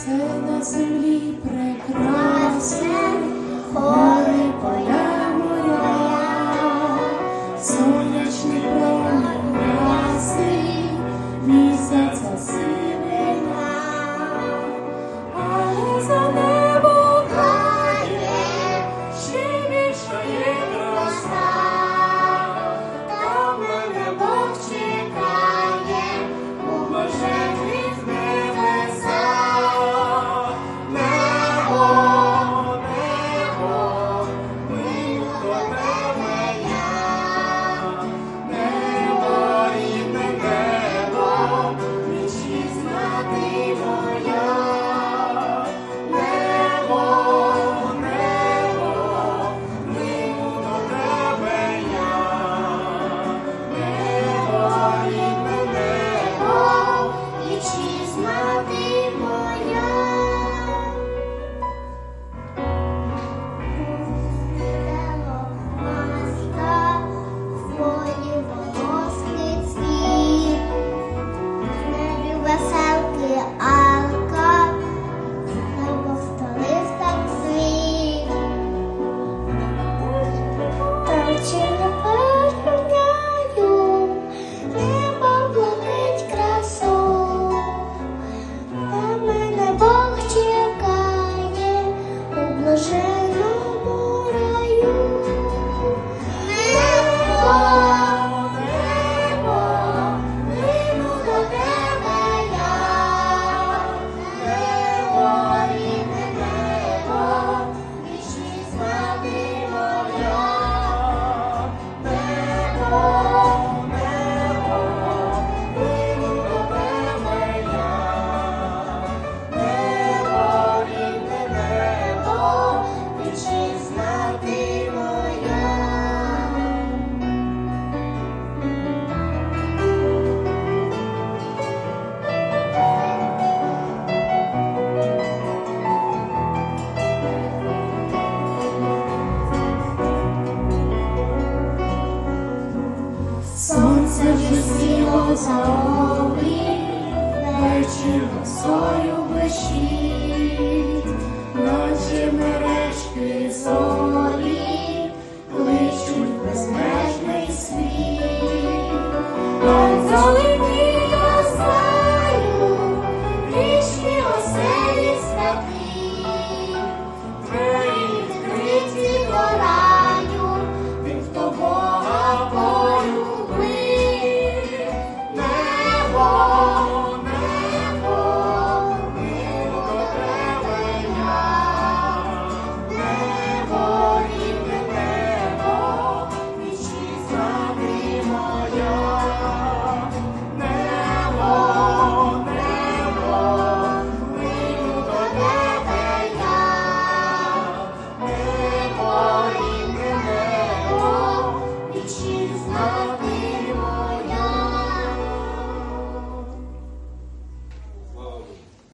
새 낯을 입어 Хто заоблі вечір сою ночі мережки солі.